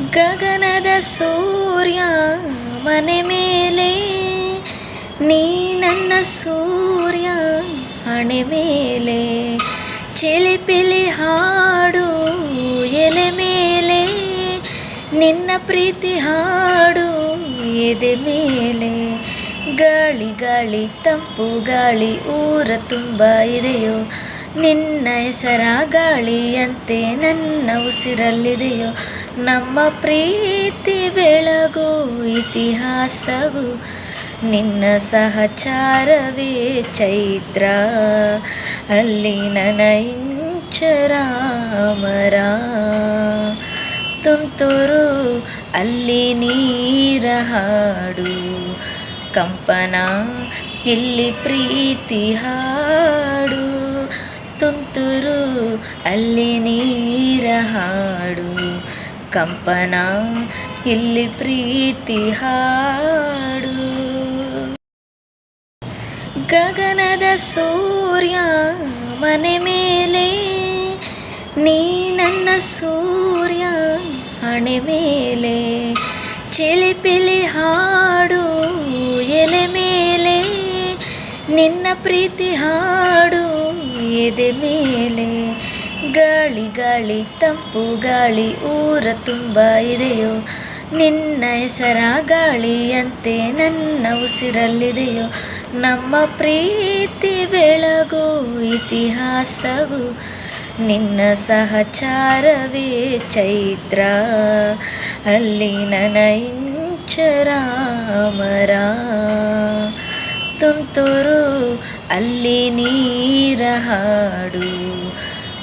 ಗಗನದ ಸೂರ್ಯ ಮನೆ ಮೇಲೆ, ನೀ ನನ್ನ ಸೂರ್ಯ ಹಣೆ ಮೇಲೆ. ಚಿಲಿಪಿಲಿ ಹಾಡು ಎಲೆ ಮೇಲೆ, ನಿನ್ನ ಪ್ರೀತಿ ಹಾಡು ಎದೆ ಮೇಲೆ. ಗಾಳಿ ಗಾಳಿ, ತಂಪು, ಗಾಳಿ, ಊರ ತುಂಬ ಇದೆಯೋ, ನಿನ್ನ ಹೆಸರ ಗಾಳಿಯಂತೆ ನನ್ನ ಉಸಿರಲ್ಲಿದೆಯೋ. ನಮ್ಮ ಪ್ರೀತಿ ಬೆಳಗು ಇತಿಹಾಸವು, ನಿನ್ನ ಸಹಚಾರವೇ ಚೈತ್ರ. ಅಲ್ಲಿ ನನ್ನ ಇಂಚರಾಮರ ತುಂತುರು, ಅಲ್ಲಿ ನೀರ ಹಾಡು. ಕಂಪನ, ಇಲ್ಲಿ ಪ್ರೀತಿ ಹಾಡು. ತುಂತುರು, ಅಲ್ಲಿ ನೀರ ಹಾಡು. ಕಂಪನ, ಇಲ್ಲಿ ಪ್ರೀತಿ ಹಾಡು. ಗಗನದ ಸೂರ್ಯ ಮನೆ ಮೇಲೆ, ನೀ ನನ್ನ ಸೂರ್ಯ ಹಣೆ ಮೇಲೆ. ಚಿಲಿಪಿಲಿ ಹಾಡು ಎಲೆ ಮೇಲೆ, ನಿನ್ನ ಪ್ರೀತಿ ಹಾಡು ಎದೆ ಮೇಲೆ. ಗಾಳಿ ಗಾಳಿ ತಂಪು ಗಾಳಿ ಊರ ತುಂಬ ಇದೆಯೋ? ನಿನ್ನ ಹೆಸರ ಗಾಳಿಯಂತೆ ನನ್ನ ಉಸಿರಲ್ಲಿದೆಯೋ? ನಮ್ಮ ಪ್ರೀತಿ ಬೆಳಗು, ಇತಿಹಾಸವು ನಿನ್ನ ಸಹಚಾರವೇ ಚೈತ್ರ. ಅಲ್ಲಿ ನನ್ನ ಇಂಚರ ಮರ ತುಂತುರು, ಅಲ್ಲಿ ನೀರ ಹಾಡು.